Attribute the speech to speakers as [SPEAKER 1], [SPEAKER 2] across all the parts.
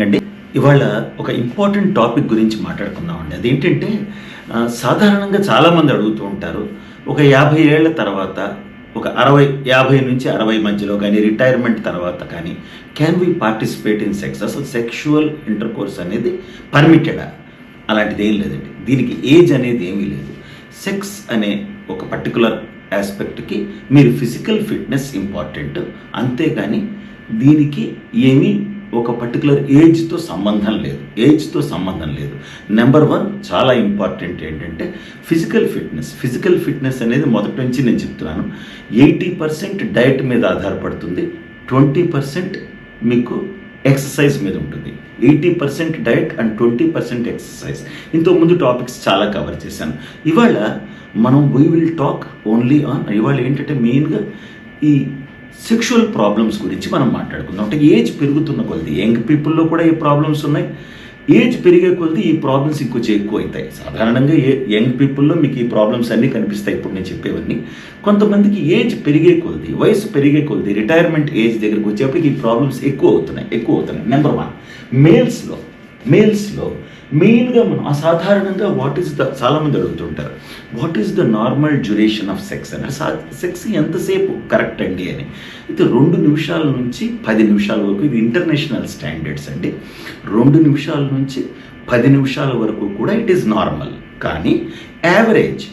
[SPEAKER 1] Morning అండి ఇవాళ ఒక ఇంపార్టెంట్ టాపిక్ గురించి మాట్లాడుకుందామండి. అదేంటంటే సాధారణంగా చాలామంది అడుగుతూ ఉంటారు ఒక యాభై ఏళ్ళ తర్వాత ఒక అరవై యాభై నుంచి అరవై మధ్యలో కానీ రిటైర్మెంట్ తర్వాత కానీ can we participate in sex అసలు సెక్షువల్ ఇంటర్ కోర్స్ అనేది పర్మిటెడా అలాంటిది ఏం లేదండి. దీనికి ఏజ్ అనేది ఏమీ లేదు. సెక్స్ అనే ఒక పర్టికులర్ ఆస్పెక్ట్కి మీరు ఫిజికల్ ఫిట్నెస్ ఇంపార్టెంట్ అంతేగాని దీనికి ఏమీ ఒక పర్టికులర్ ఏజ్తో సంబంధం లేదు. ఏజ్తో సంబంధం లేదు. నెంబర్ వన్ చాలా ఇంపార్టెంట్ ఏంటంటే ఫిజికల్ ఫిట్నెస్ ఫిజికల్ ఫిట్నెస్ అనేది మొదటి నుంచి నేను చెప్తున్నాను. ఎయిటీ పర్సెంట్ డైట్ మీద ఆధారపడుతుంది. ట్వంటీ పర్సెంట్ మీకు ఎక్సర్సైజ్ మీద ఉంటుంది. Eighty percent diet and twenty percent exercise ఇంతకు ముందు టాపిక్స్ చాలా కవర్ చేశాను. ఇవాళ మనం we will talk only on ఇవాళ ఏంటంటే మెయిన్గా ఈ సెక్షువల్ ప్రాబ్లమ్స్ గురించి మనం మాట్లాడుకుందాం. అంటే ఏజ్ పెరుగుతున్న కొలది యంగ్ పీపుల్లో కూడా ఈ ప్రాబ్లమ్స్ ఉన్నాయి. ఏజ్ పెరిగే కొద్ది ఈ ప్రాబ్లమ్స్ ఇంకొంచెం ఎక్కువ అవుతాయి సాధారణంగా ఏ యంగ్ పీపుల్లో మీకు ఈ ప్రాబ్లమ్స్ అన్నీ కనిపిస్తాయి ఇప్పుడు నేను చెప్పేవన్నీ. కొంతమందికి ఏజ్ పెరిగే కొలది వయసు పెరిగే కొలది రిటైర్మెంట్ ఏజ్ దగ్గరికి వచ్చేప్పటికి ఈ ప్రాబ్లమ్స్ ఎక్కువ అవుతున్నాయి ఎక్కువ అవుతున్నాయి. నెంబర్ వన్ మేల్స్లో మేల్స్లో మెయిన్గా మనం అసాధారణంగా వాట్ ఈస్ ద చాలామంది అడుగుతుంటారు. What is the normal duration of sex అని. సెక్స్ ఎంతసేపు కరెక్ట్ అండి అని. అయితే రెండు నిమిషాల నుంచి పది నిమిషాల వరకు ఇది ఇంటర్నేషనల్ స్టాండర్డ్స్ అండి. రెండు నిమిషాల నుంచి పది నిమిషాల వరకు కూడా ఇట్ ఈస్ నార్మల్ కానీ యావరేజ్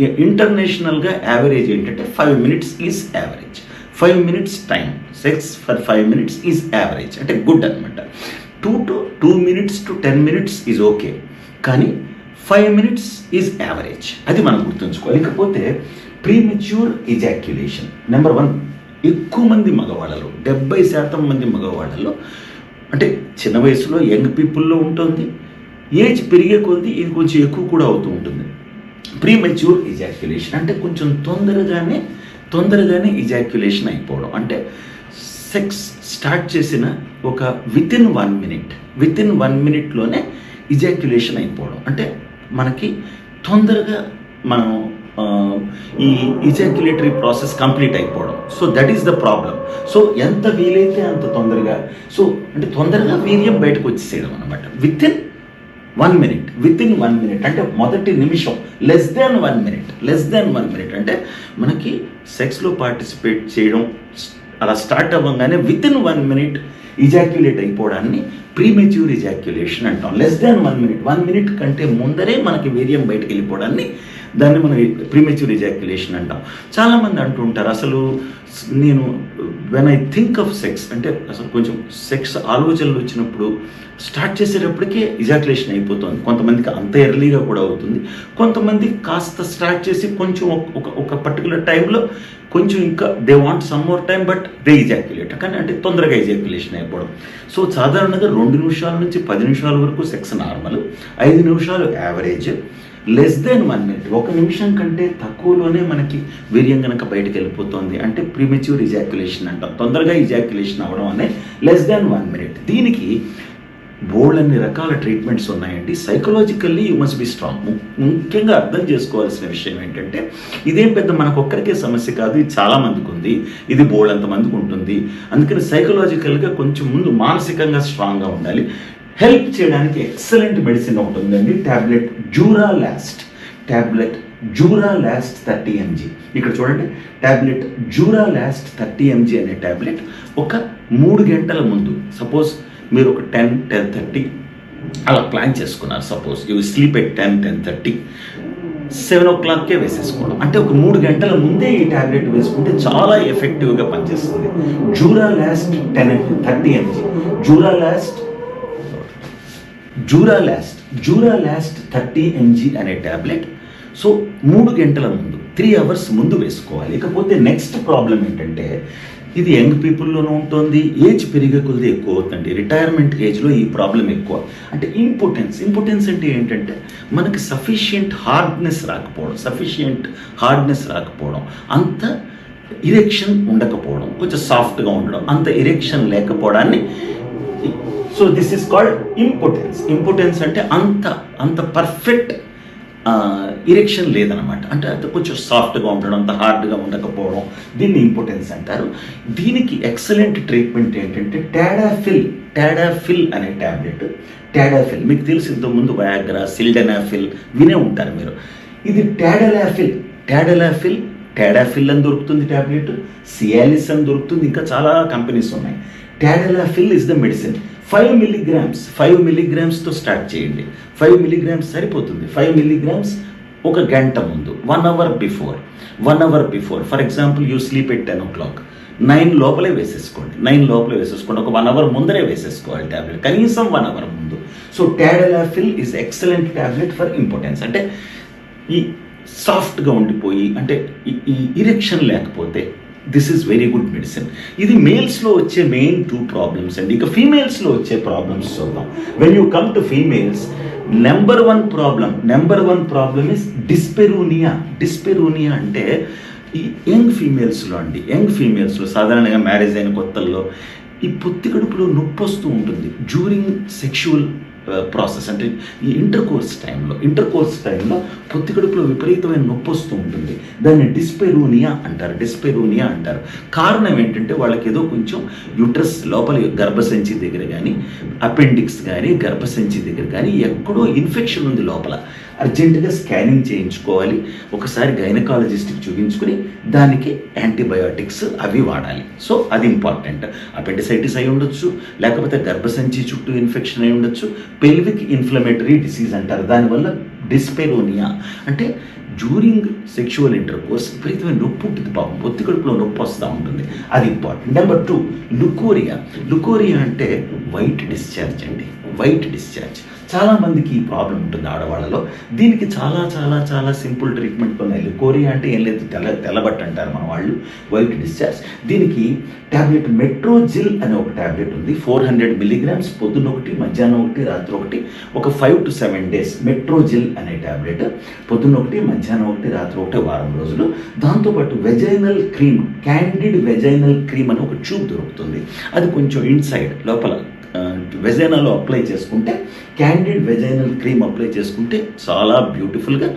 [SPEAKER 1] ఇంటర్నేషనల్గా యావరేజ్ ఏంటంటే five minutes is average five minutes time sex for five minutes is average అంటే గుడ్ అనమాట two to two minutes to ten minutes is okay కానీ ఫైవ్ మినిట్స్ ఈజ్ యావరేజ్ అది మనం గుర్తుంచుకోవాలి. ఇకపోతే ప్రీమెచ్యూర్ ఇజాక్యులేషన్ నెంబర్ వన్ ఎక్కువ మంది మగవాళ్ళలో డెబ్బై శాతం మంది మగవాళ్ళలో అంటే చిన్న వయసులో యంగ్ పీపుల్లో ఉంటుంది. ఏజ్ పెరిగే కొద్దీ ఇది కొంచెం ఎక్కువ కూడా అవుతూ ఉంటుంది. ప్రీమెచ్యూర్ ఇజాక్యులేషన్ అంటే కొంచెం తొందరగానే తొందరగానే ఇజాక్యులేషన్ అయిపోవడం. అంటే సెక్స్ స్టార్ట్ చేసిన ఒక within one minute within one మినిట్లోనే ejaculation అయిపోవడం. అంటే మనకి తొందరగా మనం ఈ ఇజాక్యులేటరీ ప్రాసెస్ కంప్లీట్ అయిపోవడం. So that is the problem so ఎంత వీలైతే అంత తొందరగా. సో అంటే తొందరగా వీర్యం బయటకు వచ్చేసేయడం అనమాట within one minute within one minute అంటే మొదటి నిమిషం. Less than one minute less than one minute అంటే మనకి సెక్స్లో పార్టిసిపేట్ చేయడం అలా స్టార్ట్ అవ్వగానే within one minute ejaculate అయిపోవడాన్ని ప్రీమెచ్యూర్ ఇజాక్యులేషన్ అంటాం. Less than one minute one minute కంటే ముందరే మనకి వీర్యం బయటకు వెళ్ళిపోవడాన్ని దాన్ని మనం ప్రీమెచ్యూర్ ఇజాక్యులేషన్ అంటాం. చాలామంది అంటూ ఉంటారు అసలు నేను when I think of sex అంటే అసలు కొంచెం సెక్స్ ఆలోచనలు వచ్చినప్పుడు స్టార్ట్ చేసేటప్పటికే ఇజాక్యులేషన్ అయిపోతుంది. కొంతమందికి అంత ఎర్లీగా కూడా అవుతుంది. కొంతమంది కాస్త స్టార్ట్ చేసి కొంచెం ఒక- ఒక ఒక పర్టికులర్ టైంలో కొంచెం ఇంకా they want some more time but they ejaculate కానీ అంటే తొందరగా ఇజాక్యులేషన్ అయిపోవడం. సో సాధారణంగా రెండు నిమిషాల నుంచి పది నిమిషాల వరకు సెక్స్ నార్మల్ ఐదు నిమిషాలు average less than one minute ఒక నిమిషం కంటే తక్కువలోనే మనకి వీర్యం కనుక బయటకు వెళ్ళిపోతుంది. అంటే ప్రీమెచ్యూర్ ఇజాక్యులేషన్ అంటాం. తొందరగా ఇజాక్యులేషన్ అవ్వడం అనే లెస్ దెన్ వన్ మినిట్ దీనికి బోల్డ్ అన్ని రకాల ట్రీట్మెంట్స్ ఉన్నాయండి. Psychologically you must be strong ముఖ్యంగా అర్థం చేసుకోవాల్సిన విషయం ఏంటంటే ఇదేం పెద్ద మనకు ఒక్కరికే సమస్య కాదు. ఇది చాలా మందికి ఉంది. ఇది బోల్డ్ అంత మందికి ఉంటుంది. అందుకని సైకలాజికల్గా కొంచెం ముందు మానసికంగా స్ట్రాంగ్గా ఉండాలి. హెల్ప్ చేయడానికి ఎక్సలెంట్ మెడిసిన్ ఒకటి ఉందండి. Tablet Duralast tablet Duralast thirty MG ఇక్కడ చూడండి. Tablet Duralast thirty MG అనే ట్యాబ్లెట్ ఒక మూడు గంటల ముందు సపోజ్ మీరు ఒక టెన్ టెన్ థర్టీ అలా ప్లాన్ చేసుకున్నారు suppose you sleep at ten ten thirty seven ఓ క్లాక్కే వేసేసుకోవడం. అంటే ఒక మూడు గంటల ముందే ఈ ట్యాబ్లెట్ వేసుకుంటే చాలా ఎఫెక్టివ్గా పనిచేస్తుంది. Duralast ten thirty MG Duralast Duralast Duralast thirty MG అనే ట్యాబ్లెట్ సో మూడు గంటల ముందు త్రీ అవర్స్ ముందు వేసుకోవాలి. ఇకపోతే నెక్స్ట్ ప్రాబ్లం ఏంటంటే ఇది యంగ్ పీపుల్లోనూ ఉంటుంది ఏజ్ పెరిగే కొద్ది ఎక్కువ అవుతుంది. రిటైర్మెంట్ ఏజ్లో ఈ ప్రాబ్లం ఎక్కువ. అంటే ఇంపార్టెన్స్ ఇంపార్టెన్స్ అంటే ఏంటంటే మనకి సఫిషియంట్ హార్డ్నెస్ రాకపోవడం సఫిషియంట్ హార్డ్నెస్ రాకపోవడం అంత ఇరెక్షన్ ఉండకపోవడం కొంచెం సాఫ్ట్గా ఉండడం అంత ఇరెక్షన్ లేకపోవడాన్ని so this is called impotence impotence అంటే అంత అంత పర్ఫెక్ట్ ఇరెక్షన్ లేదనమాట అంటే అది కొంచెం సాఫ్ట్గా ఉండడం అంత హార్డ్గా ఉండకపోవడం దీన్ని ఇంపార్టెన్స్ అంటారు. దీనికి ఎక్సలెంట్ ట్రీట్మెంట్ ఏంటంటే టాడాఫిల్ టాడాఫిల్ అనే ట్యాబ్లెట్ టాడాఫిల్ మీకు తెలిసి ఇంతకుముందు వయాగ్రా సిల్డెనాఫిల్ వినే ఉంటారు మీరు. ఇది టాడలాఫిల్ టాడలాఫిల్ టాడాఫిల్ అని దొరుకుతుంది ట్యాబ్లెట్ సియాలిస్ అని దొరుకుతుంది ఇంకా చాలా కంపెనీస్ ఉన్నాయి. Tadalafil is the medicine five milligrams five మిల్లీగ్రామ్స్తో start చేయండి. ఫైవ్ మిల్లీగ్రామ్స్ సరిపోతుంది. ఫైవ్ మిల్లీగ్రామ్స్ ఒక గంట ముందు one hour before one hour before. For example you sleep at ten o'clock. Nine లోపలే వేసేసుకోండి. నైన్ లోపలే వేసేసుకోండి. ఒక వన్ అవర్ ముందరే వేసేసుకోవాలి ట్యాబ్లెట్ కనీసం వన్ అవర్ ముందు. So tadalafil is excellent tablet for impotence అంటే ఈ సాఫ్ట్గా ఉండిపోయి అంటే ఈ- ఈ ఇరెక్షన్ లేకపోతే this is very good medicine ఇది మేల్స్లో వచ్చే మెయిన్ టూ ప్రాబ్లమ్స్ అండి. ఇక ఫీమేల్స్లో వచ్చే ప్రాబ్లమ్స్ చూద్దాం. When you come to females number one problem number one problem is dyspareunia dyspareunia అంటే ఈ యంగ్ ఫీమేల్స్లో అండి. యంగ్ ఫీమేల్స్లో సాధారణంగా మ్యారేజ్ అయిన కొత్తల్లో ఈ పొత్తి కడుపులో నొప్పి వస్తూ ఉంటుంది. డ్యూరింగ్ సెక్షువల్ ప్రాసెస్ అంటే ఈ ఇంటర్ కోర్స్ టైంలో ఇంటర్ కోర్స్ టైంలో పొత్తి కడుపులో విపరీతమైన నొప్పి వస్తూ ఉంటుంది. దాన్ని డిస్పెరూనియా అంటారు డిస్పెరూనియా అంటారు. కారణం ఏంటంటే వాళ్ళకి ఏదో కొంచెం యుట్రస్ లోపల గర్భసంచి దగ్గర కానీ అపెండిక్స్ కానీ గర్భసంచి దగ్గర కానీ ఎక్కడో ఇన్ఫెక్షన్ ఉంది లోపల. అర్జెంటుగా స్కానింగ్ చేయించుకోవాలి. ఒకసారి గైనకాలజిస్ట్కి చూపించుకుని దానికి యాంటీబయాటిక్స్ అవి వాడాలి. సో అది ఇంపార్టెంట్. అపెండిసైటిస్ అయి ఉండొచ్చు లేకపోతే గర్భసంచి చుట్టూ ఇన్ఫెక్షన్ అయి ఉండొచ్చు పెల్విక్ ఇన్ఫ్లమేటరీ డిసీజ్ అంటారు. దానివల్ల డిస్పెలోనియా అంటే డ్యూరింగ్ సెక్షువల్ ఇంటర్కోర్స్ విపరీతమైన నొప్పి ఉంటుంది పాపం. పొత్తి కడుపులో నొప్పి వస్తూ ఉంటుంది. అది important. Number two leucorrhoea. Leucorrhoea అంటే వైట్ డిశ్చార్జ్ అండి. White discharge. చాలామందికి ఈ ప్రాబ్లం ఉంటుంది ఆడవాళ్ళలో. దీనికి చాలా చాలా చాలా సింపుల్ ట్రీట్మెంట్ ఉన్నాయి కోరియా అంటే ఏం లేదు తెల్ల తెల్లబట్ట అంటారు మన వాళ్ళు. White discharge. దీనికి ట్యాబ్లెట్ మెట్రోజిల్ అనే ఒక ట్యాబ్లెట్ ఉంది. ఫోర్ హండ్రెడ్ మిల్లీగ్రామ్స్ పొద్దున్న ఒకటి మధ్యాహ్నం ఒకటి రాత్రి ఒకటి. ఒక five to seven days Metrogyl అనే ట్యాబ్లెట్ పొద్దున్న ఒకటి మధ్యాహ్నం ఒకటి రాత్రి ఒకటి వారం రోజులు. దాంతోపాటు vaginal cream Candid vaginal cream అని ఒక ట్యూబ్ దొరుకుతుంది. అది కొంచెం ఇన్సైడ్ లోపల వెజైనాలో అప్లై చేసుకుంటే క్యాండిడ్ వెజైనల్ క్రీమ్ అప్లై చేసుకుంటే చాలా బ్యూటిఫుల్గా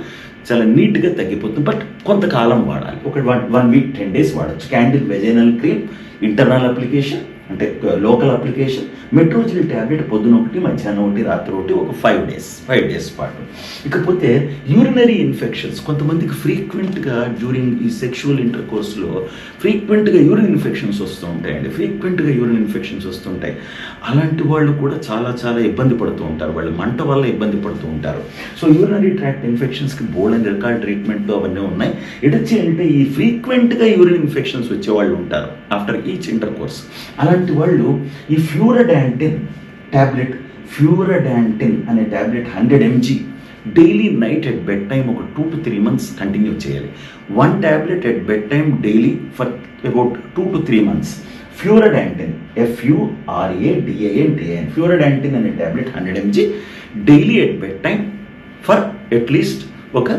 [SPEAKER 1] చాలా నీట్గా తగ్గిపోతుంది. బట్ కొంతకాలం వాడాలి. ఒక one one week ten days వాడచ్చు. Candid vaginal cream internal application అంటే లోకల్ అప్లికేషన్. మెట్రోజిల్ ట్యాబ్లెట్ పొద్దున ఒకటి మధ్యాహ్నం ఒకటి రాత్రి ఒకటి ఒక ఫైవ్ డేస్ ఫైవ్ డేస్ పాటు. ఇకపోతే యూరినరీ ఇన్ఫెక్షన్స్ కొంతమందికి ఫ్రీక్వెంట్గా డ్యూరింగ్ ఈ సెక్షువల్ ఇంటర్ కోర్స్లో ఫ్రీక్వెంట్గా యూరిన్ ఇన్ఫెక్షన్స్ వస్తూ ఉంటాయండి. ఫ్రీక్వెంట్గా యూరిన్ ఇన్ఫెక్షన్స్ వస్తుంటాయి అలాంటి వాళ్ళు కూడా చాలా చాలా ఇబ్బంది పడుతూ ఉంటారు. వాళ్ళు మంట వల్ల ఇబ్బంది పడుతూ ఉంటారు. సో యూరినరీ ట్రాక్ట్ ఇన్ఫెక్షన్స్కి బోల్డ్ అండ్ రికార్డ్ అవన్నీ ఉన్నాయి. ఎటొచ్చి అంటే ఈ ఫ్రీక్వెంట్గా యూరిన్ ఇన్ఫెక్షన్స్ వచ్చే వాళ్ళు ఉంటారు. ఆఫ్టర్ ఈచ్ ఇంటర్ కోర్స్ అలాంటి వాళ్ళు ఈ ఫ్యూరడాంటిన్ ట్యాబ్లెట్ ఫ్యూరడాంటిన్ అనే tablet hundred MG daily night at bed time ఒక two to three months continue చేయాలి. One tablet at bed time daily for about two to three months. Furadantin FURA DAN DAN Furadantin అనే tablet hundred MG daily at bed time for at least ఒక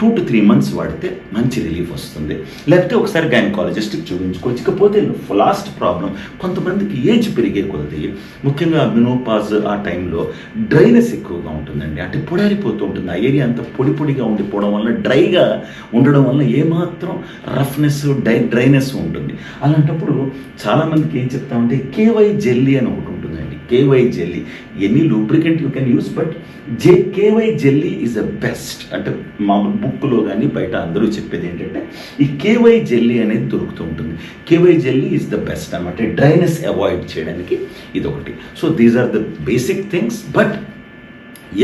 [SPEAKER 1] two to three months వాడితే మంచి relief వస్తుంది. లేకపోతే ఒకసారి గైనకాలజిస్ట్కి చూపించుకోవచ్చు. ఇకపోతే last problem కొంతమందికి ఏజ్ పెరిగే కొద్ది ముఖ్యంగా మినోపాజ్ ఆ టైంలో డ్రైనెస్ ఎక్కువగా ఉంటుందండి. అంటే పొడారిపోతూ ఉంటుంది. ఆ ఏరియా అంతా పొడి పొడిగా ఉండిపోవడం వల్ల డ్రైగా ఉండడం వల్ల ఏమాత్రం రఫ్నెస్ డై డ్రైనెస్ ఉంటుంది. అలాంటప్పుడు చాలామందికి ఏం చెప్తామంటే కేవై జెల్లీ అని ఒకటి ఉంటుంది. KY jelly any lubricant you can use but J KY jelly is the best అంటే మామూలు బుక్లో కానీ బయట అందరూ చెప్పేది ఏంటంటే ఈ కేవై జెల్లీ అనేది దొరుకుతూ ఉంటుంది. KY jelly is the best అనమాట డ్రైనెస్ అవాయిడ్ చేయడానికి ఇది ఒకటి so these are the basic things but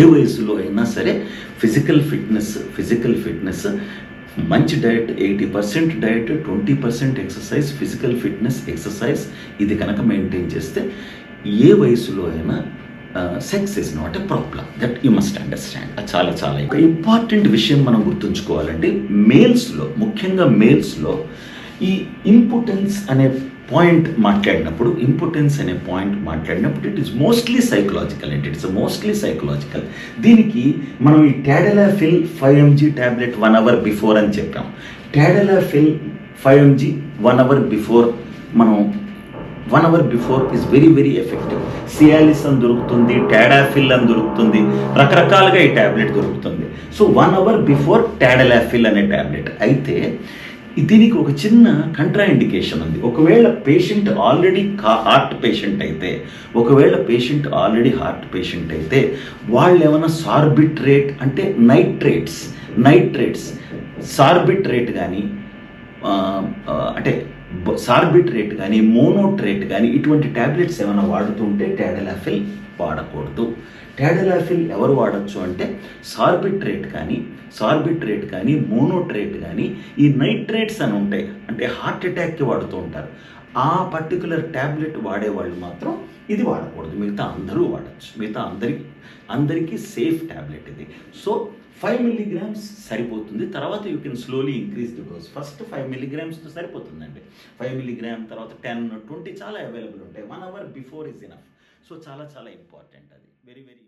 [SPEAKER 1] ఏ వయసులో అయినా సరే ఫిజికల్ ఫిట్నెస్ ఫిజికల్ ఫిట్నెస్ మంచి diet eighty percent diet twenty percent exercise physical fitness exercise ఇది కనుక మెయింటైన్ చేస్తే ఏ వయసులో అయినా sex is not a problem that you must understand అది చాలా చాలా ఒక ఇంపార్టెంట్ విషయం మనం గుర్తుంచుకోవాలంటే మేల్స్లో ముఖ్యంగా మేల్స్లో ఈ ఇంపార్టెన్స్ అనే పాయింట్ మాట్లాడినప్పుడు ఇంపార్టెన్స్ అనే పాయింట్ మాట్లాడినప్పుడు it is mostly psychological and it's mostly psychological దీనికి మనం ఈ tadalafil five MG tablet one hour before అని చెప్పాం. Tadalafil five MG one hour before మనం one hour before is very very effective. Cialis అని దొరుకుతుంది టాడాఫిల్ అని దొరుకుతుంది రకరకాలుగా ఈ ట్యాబ్లెట్ దొరుకుతుంది. So one hour before tadalafil అనే ట్యాబ్లెట్ అయితే దీనికి ఒక చిన్న కంట్రా ఇండికేషన్ ఉంది. ఒకవేళ పేషెంట్ ఆల్రెడీ హార్ట్ పేషెంట్ అయితే ఒకవేళ పేషెంట్ ఆల్రెడీ హార్ట్ పేషెంట్ అయితే వాళ్ళు ఏమైనా సార్బిట్రేట్ అంటే నైట్రేట్స్ నైట్రేట్స్ సార్బిట్రేట్ కానీ అంటే సార్బిట్రేట్ కానీ మోనోట్రేట్ కానీ ఇటువంటి ట్యాబ్లెట్స్ ఏమైనా వాడుతుంటే టాడలాఫిల్ వాడకూడదు. టాడలాఫిల్ ఎవరు వాడచ్చు అంటే సార్బిట్రేట్ కానీ సార్బిట్రేట్ కానీ మోనోట్రేట్ కానీ ఈ నైట్రేట్స్ అని ఉంటాయి. అంటే హార్ట్ అటాక్కి వాడుతూ ఉంటారు. ఆ పర్టికులర్ ట్యాబ్లెట్ వాడేవాళ్ళు మాత్రం ఇది వాడకూడదు. మిగతా అందరూ వాడచ్చు. మిగతా అందరికి అందరికీ సేఫ్ ట్యాబ్లెట్ ఇది. సో ఫైవ్ మిల్లీగ్రామ్స్ సరిపోతుంది. తర్వాత you can slowly increase the dose first five మిల్లీగ్రామ్స్తో సరిపోతుందండి. ఫైవ్ మిల్లీగ్రామ్ తర్వాత టెన్ ట్వంటీ చాలా అవైలబుల్ ఉంటాయి. One hour before is enough so చాలా చాలా ఇంపార్టెంట్ అది. Very very